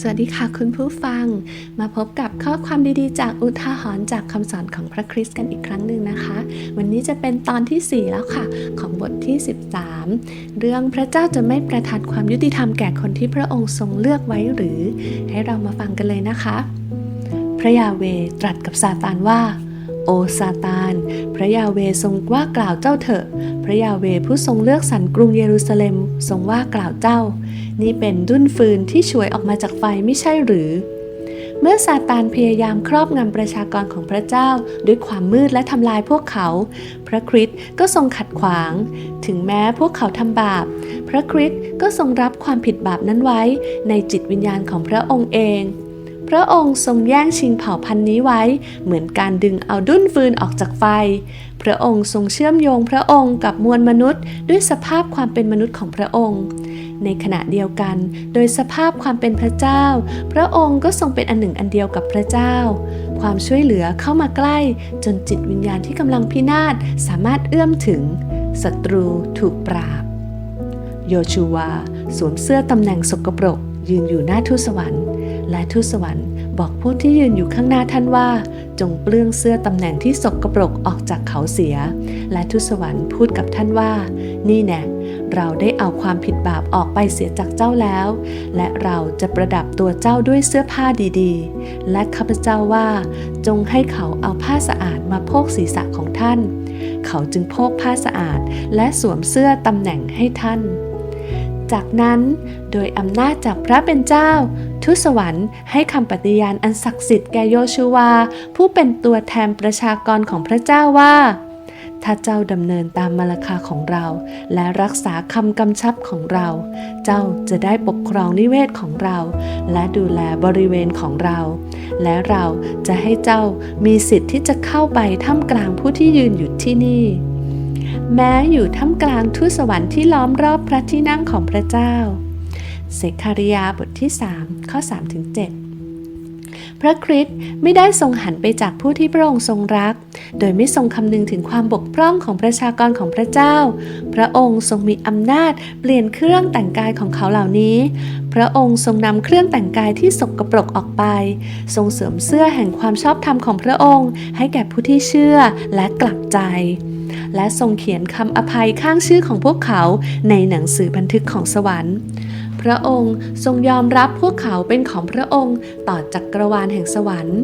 สวัสดีค่ะคุณผู้ฟัง มาพบกับข้อความดีๆ จากอุทาหรณ์จากคำสอนของพระคริสต์กันอีกครั้งหนึ่งนะคะ วันนี้จะเป็นตอนที่ 4 แล้วค่ะ ของบทที่ 13 เรื่องพระเจ้าจะไม่ประทานความยุติธรรมแก่คนที่พระองค์ทรงเลือกไว้หรือ ให้เรามาฟังกันเลยนะคะ พระยาเวตรัสกับซาตานว่า โอซาตาน พระยาเวทรงว่ากล่าวเจ้าเถอะ พระยาเวผู้ทรงเลือกสรรกรุงเยรูซาเล็มทรงว่ากล่าวเจ้า นี่เป็นดุ้นฟืนที่ฉวยออกมาจากไฟไม่ใช่หรือ เมื่อซาตานพยายามครอบงำประชากรของพระเจ้า ด้วยความมืดและทำลายพวกเขา พระคริสต์ก็ทรงขัดขวาง ถึงแม้พวกเขาทำบาป พระคริสต์ก็ทรงรับความผิดบาปนั้นไว้ ในจิตวิญญาณของพระองค์เอง พระองค์ทรงแย่งชิงเผ่าพันธุ์นี้ไว้ เหมือนการดึงเอาดุ้นฟืนออกจากไฟ พระองค์ทรงเชื่อมโยงพระองค์กับมวลมนุษย์ ด้วยสภาพความเป็นมนุษย์ของพระองค์ ในขณะเดียวกัน โดยสภาพความเป็นพระเจ้า พระองค์ก็ทรงเป็นอันหนึ่งอันเดียวกับพระเจ้า ความช่วยเหลือเข้ามาใกล้ จนจิตวิญญาณที่กำลังพินาศสามารถเอื้อมถึงศัตรูถูกปราบ โยชูวาสวมเสื้อตำแหน่งสกปรกยืนอยู่หน้าทูตสวรรค์ และทูตสวรรค์บอกผู้ที่ยืนอยู่ข้างหน้าท่านว่า จงเปลื้องเสื้อตำแหน่งที่สกปรกออกจากเขาเสีย และทูตสวรรค์พูดกับท่านว่า นี่แน่เราได้เอาความผิดบาปออกไปเสียจากเจ้าแล้ว และเราจะประดับตัวเจ้าด้วยเสื้อผ้าดีๆ และข้าพเจ้าว่า จงให้เขาเอาผ้าสะอาดมาโพกศีรษะของท่าน เขาจึงโพกผ้าสะอาด และสวมเสื้อตำแหน่งให้ท่าน จากนั้นโดยอำนาจจากพระเป็นเจ้า ทุตสวรรค์ให้คำปฏิญาณอันศักดิ์สิทธิ์แก่โยชูวา ผู้เป็นตัวแทนประชากรของพระเจ้าว่า ถ้าเจ้าดำเนินตามมาลคาของเรา และรักษาคำกำชับของเรา เจ้าจะได้ปกครองนิเวศของเรา และดูแลบริเวณของเรา และเราจะให้เจ้ามีสิทธิ์ที่จะเข้าไปท่ามกลางผู้ที่ยืนอยู่ที่นี่แม้อยู่ท่ามกลางทูตสวรรค์ที่ล้อมรอบพระที่นั่งของพระเจ้า เสคาริยาบทที่ 3 ข้อ3ถึง7พระคริสต์ไม่ได้ทรงหันไปจากผู้ที่พระองค์ทรงรัก โดยไม่ทรงคำนึงถึงความบกพร่องของประชากรของพระเจ้า พระองค์ทรงมีอำนาจเปลี่ยนเครื่องแต่งกายของเขาเหล่านี้ พระองค์ทรงนำเครื่องแต่งกายที่สกปรกออกไป ทรงเสริมเสื้อแห่งความชอบธรรมของพระองค์ ให้แก่ผู้ที่เชื่อและกลับใจและทรงเขียนคำอภัยข้างชื่อของพวกเขาในหนังสือบันทึกของสวรรค์ พระองค์ทรงยอมรับพวกเขาเป็นของพระองค์ต่อจักกรวาลแห่งสวรรค์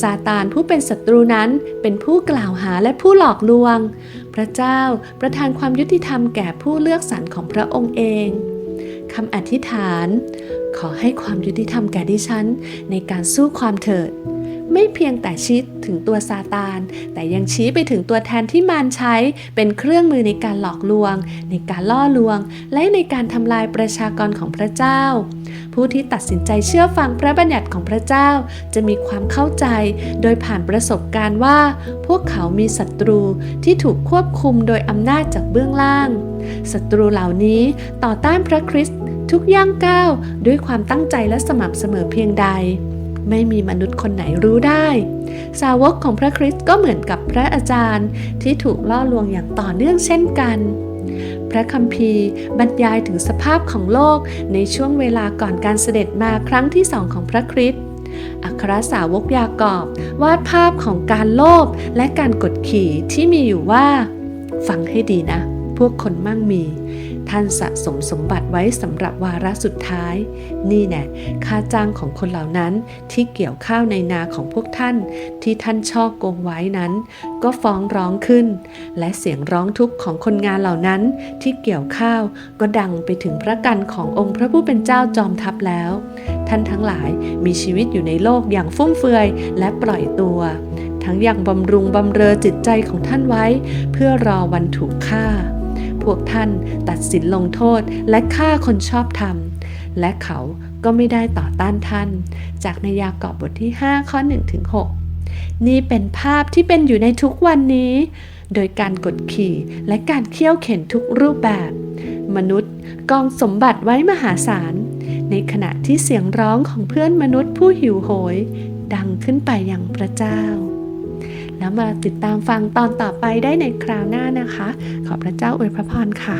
ซาตานผู้เป็นศัตรูนั้นเป็นผู้กล่าวหาและผู้หลอกลวง พระเจ้าประทานความยุติธรรมแก่ผู้เลือกสรรของพระองค์เองคำอธิษฐาน ขอให้ความยุติธรรมแก่ดิฉันในการสู้ความเถิด ไม่เพียงแต่ชี้ถึงตัวซาตาน แต่ยังชี้ไปถึงตัวแทนที่มารใช้เป็นเครื่องมือในการหลอกลวง ในการล่อลวง และในการทำลายประชากรของพระเจ้า ผู้ที่ตัดสินใจเชื่อฟังพระบัญญัติของพระเจ้า จะมีความเข้าใจ โดยผ่านประสบการณ์ว่า พวกเขามีศัตรูที่ถูกควบคุมโดยอำนาจจากเบื้องล่างศัตรูเหล่านี้ต่อต้านพระคริสต์ทุกย่างก้าวด้วยความตั้งใจและสม่ำเสมอเพียงใด ไม่มีมนุษย์คนไหนรู้ได้ สาวกของพระคริสต์ก็เหมือนกับพระอาจารย์ที่ถูกล่อลวงอย่างต่อเนื่องเช่นกัน พระคัมภีร์บรรยายถึงสภาพของโลกในช่วงเวลาก่อนการเสด็จมาครั้งที่สองของพระคริสต์อัครสาวกยากอบ วาดภาพของการโลภและการกดขี่ที่มีอยู่ว่า ฟังให้ดีนะ พวกคนมั่งมี ท่านสะสมสมบัติไว้สำหรับวาระสุดท้าย นี่แน่ค่าจ้างของคนเหล่านั้นที่เกี่ยวข้าวในนาของพวกท่าน ที่ท่านช่อโกงไว้นั้น ก็ฟ้องร้องขึ้น และเสียงร้องทุกข์ของคนงานเหล่านั้นที่เกี่ยวข้าวก็ดังไปถึงพระกันขององค์พระผู้เป็นเจ้าจอมทัพแล้ว ท่านทั้งหลายมีชีวิตอยู่ในโลกอย่างฟุ่มเฟือยและปล่อยตัว ทั้งยังบำรุงบำเรอจิตใจของท่านไว้ เพื่อรอวันถูกฆ่า พวกท่านตัดสินลงโทษและฆ่าคนชอบธรรม และเขาก็ไม่ได้ต่อต้านท่าน จากในยากอบบทที่ 5 ข้อ1ถึง6นี่เป็นภาพที่เป็นอยู่ในทุกวันนี้ โดยการกดขี่และการเคี่ยวเข็นทุกรูปแบบ มนุษย์กองสมบัติไว้มหาศาล ในขณะที่เสียงร้องของเพื่อนมนุษย์ผู้หิวโหย ดังขึ้นไปยังพระเจ้า แล้วมาติดตามฟังตอนต่อไปได้ในคราวหน้านะคะ ขอพระเจ้าอวยพระพรค่ะ